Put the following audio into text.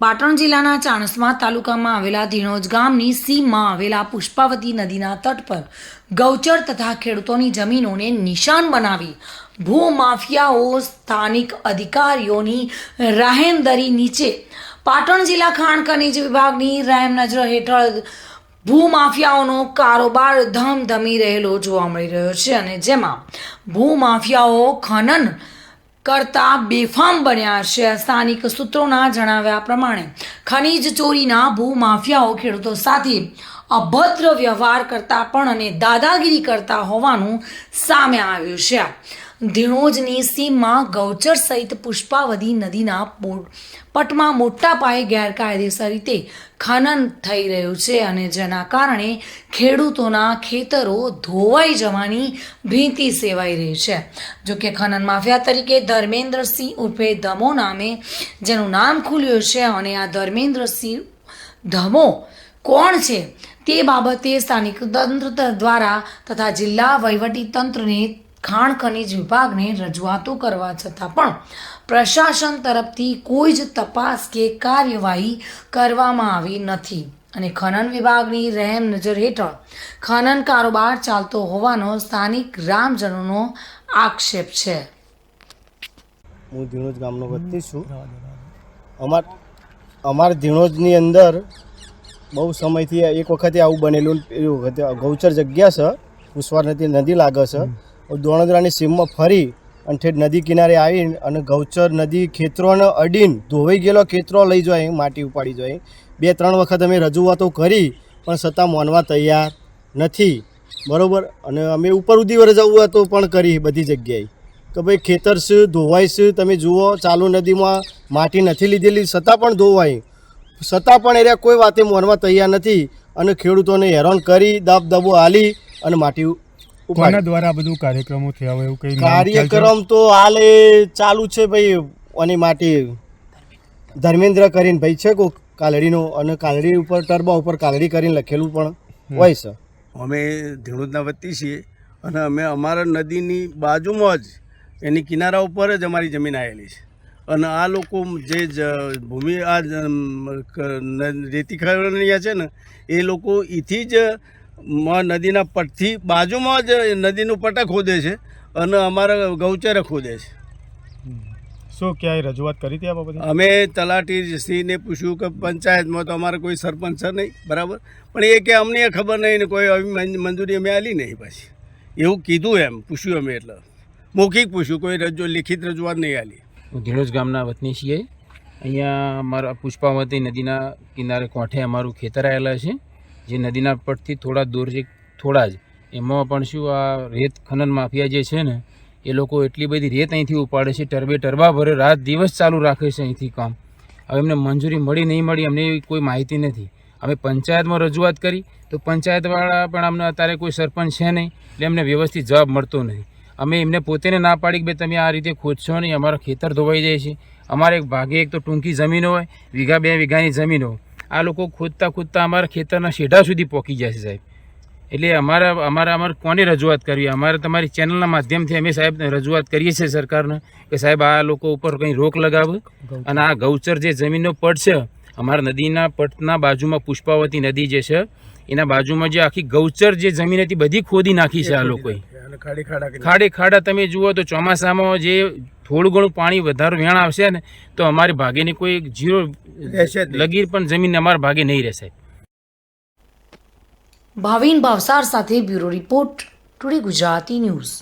પાટણ જિલ્લાના ચાણસ્મા તાલુકામાં આવેલા ધીણોજ ગામની સીમમાં આવેલા પુષ્પાવતી નદીના તટ પર ગૌચર તથા ખેડૂતોની જમીનોને નિશાન બનાવી ભૂમાફિયાઓ, સ્થાનિક અધિકારીઓની રાહેમદરી નીચે પાટણ જિલ્લા ખાણ ખનીજ વિભાગની રહેમ નજર હેઠળ ભૂમાફિયાઓનો કારોબાર ધમધમી રહેલો જોવા મળી રહ્યો છે અને જેમાં ભૂમાફિયાઓ ખનન કરતા બેફામ બન્યા છે, સ્થાનિક સૂત્રોના જણાવ્યા પ્રમાણે. ખનીજ ચોરીના ભૂમાફિયાઓ ખેડૂતો સાથે અભદ્ર વ્યવહાર કરતા પણ અને દાદાગીરી કરતા હોવાનું સામે આવ્યું છે. ધીણોજની સીમમાં ગૌચર સહિત પુષ્પાવતી નદીના પટમાં મોટા પાયે ગેરકાયદેસર રીતે ખનન થઈ રહ્યું છે અને જેના કારણે ખેડૂતોના ખેતરો ધોવાઈ જવાની ભીતિ સેવાઈ રહી છે. જોકે ખનન માફિયા તરીકે ધર્મેન્દ્રસિંહ ઉર્ફે ધમો નામે જેનું નામ ખુલ્યું છે અને આ ધર્મેન્દ્રસિંહ ધમો કોણ છે તે બાબતે સ્થાનિક તંત્ર દ્વારા તથા જિલ્લા વહીવટી તંત્રને ખાણ ખનીજ વિભાગને રજૂઆતો કરવા છતાં પણ પ્રશાસન તરફથી કોઈ જ તપાસ કે કાર્યવાહી કરવામાં આવી નથી. અને ખનન વિભાગની રહેમ નજર હેઠળ ખનન કારોબાર ચાલતો હોવાનો સ્થાનિક ગ્રામજનોનો આક્ષેપ છે. હું ધીણોજ ગામનો વતની છું. અમાર અમાર ધીણોજની અંદર બહુ સમયથી એક વખતે આવું બનેલું, એ વખતે ગૌચર જગ્યા છે. પુષ્પા નદી નદી લાગે છે. દોણદરાની સીમમાં ફરી અને ઠેઠ નદી કિનારે આવી અને ગૌચર નદી ખેતરોને અડીને ધોવાઈ ગયેલો ખેતરો લઈ જાય, માટી ઉપાડી જાય. બે ત્રણ વખત અમે રજૂઆતો કરી, પણ છતાં માનવા તૈયાર નથી. બરાબર? અને અમે ઉપર ઉધી રજૂઆતો પણ કરી બધી જગ્યાએ. કે ભાઈ ખેતર છે ધોવાય છે, તમે જુઓ, ચાલુ નદીમાં માટી નથી લીધેલી છતાં પણ ધોવાય છતાં પણ એરિયા કોઈ વાતે મોનવા તૈયાર નથી. અને ખેડૂતોને હેરાન કરી દબ દબો હાલી અને માટી કોના દ્વારા બધું કાર્યક્રમો થયા હોય એવું કઈ? કાર્યક્રમ તો હાલ એ ચાલુ છે ભાઈ અને માટે ધર્મેન્દ્ર કરીને ભાઈ છે કોક કાલડીનો અને કાલડી ઉપર ટર્બા ઉપર કાલડી કરીને લખેલું પણ હોય છે. અમે ધીણોદના વતી છીએ અને અમે અમારા નદીની બાજુમાં જ એની કિનારા ઉપર જ અમારી જમીન આવેલી છે. અને આ લોકો જે ભૂમિ આ રેતી ખરણિયા છે ને એ લોકો એથી જ મ- નદીના પટથી બાજુમાં જ નદીનું પટા ખોદે છે અને અમારા ગૌચરે ખોદે છે. શું ક્યાંય રજૂઆત કરી હતી આ બાબતે? અમે તલાટીશ્રીને પૂછ્યું કે પંચાયતમાં તો અમારે કોઈ સરપંચ છે નહીં બરાબર? પણ એ કે અમને ખબર નહીં ને કોઈ મંજૂરી અમે આલી નહીં પાછી. એવું કીધું એમ પૂછ્યું અમે એટલે. મૌખિક પૂછ્યું કોઈ રજૂ લિખિત રજૂઆત નહીં આલી ધીણોજ ગામના વતની છીએ. અહીંયા અમારા પુષ્પાવતી નદીના કિનારે કોઠે અમારું ખેતર આવેલા છે. જે નદીના પટથી થોડા દૂર છે, થોડા જ. એમાં પણ શું આ રેત ખનન માફિયા જે છે ને, એ લોકો એટલી બધી રેત અહીંથી ઉપાડે છે, ટરબે ટરબા ભરે, રાત દિવસ ચાલુ રાખે છે અહીંથી કામ. હવે એમને મંજૂરી મળી નહીં મળી, અમને કોઈ માહિતી નથી. અમે પંચાયતમાં રજૂઆત કરી, તો પંચાયતવાળા પણ અમને અત્યારે કોઈ સરપંચ છે નહીં, એટલે એમને વ્યવસ્થિત જવાબ મળતો નથી. અમે એમને પોતેને ના પાડી કે ભાઈ તમે આ રીતે ખોદશો નહીં, અમારા ખેતર ધોવાઈ જાય છે. અમારે એક ભાગે એક તો ટૂંકી જમીન હોય, વીઘા બે વીઘાની જમીન હોય. આ લોકો ખોદતા ખોદતા અમારા ખેતરના શેઢા સુધી પહોંચી જાય છે સાહેબ. એટલે અમારા અમારા અમારે કોને રજૂઆત કરવી? અમારે તમારી ચેનલના માધ્યમથી અમે સાહેબ રજૂઆત કરીએ છીએ સરકારને કે સાહેબ આ લોકો ઉપર કંઈ રોક લગાવે. અને આ ગૌચર જે જમીનનો પટ છે અમારા નદીના પટના બાજુમાં પુષ્પાવતી નદી જે છે એના બાજુમાં જે આખી ગૌચર જે જમીન હતી બધી ખોદી નાખી છે આ લોકોએ. ખાડે ખાડા તમે જુઓ તો ચોમાસામાં જે થોડું ઘણું પાણી વધારે વેણ આવશે ને તો અમારી ભાગેની કોઈ જીરો રહેશે લગીર પણ જમીન અમારા ભાગે નહીં રહેશે. ભાવિન ભાવસાર સાથે bureau report today Gujarati news.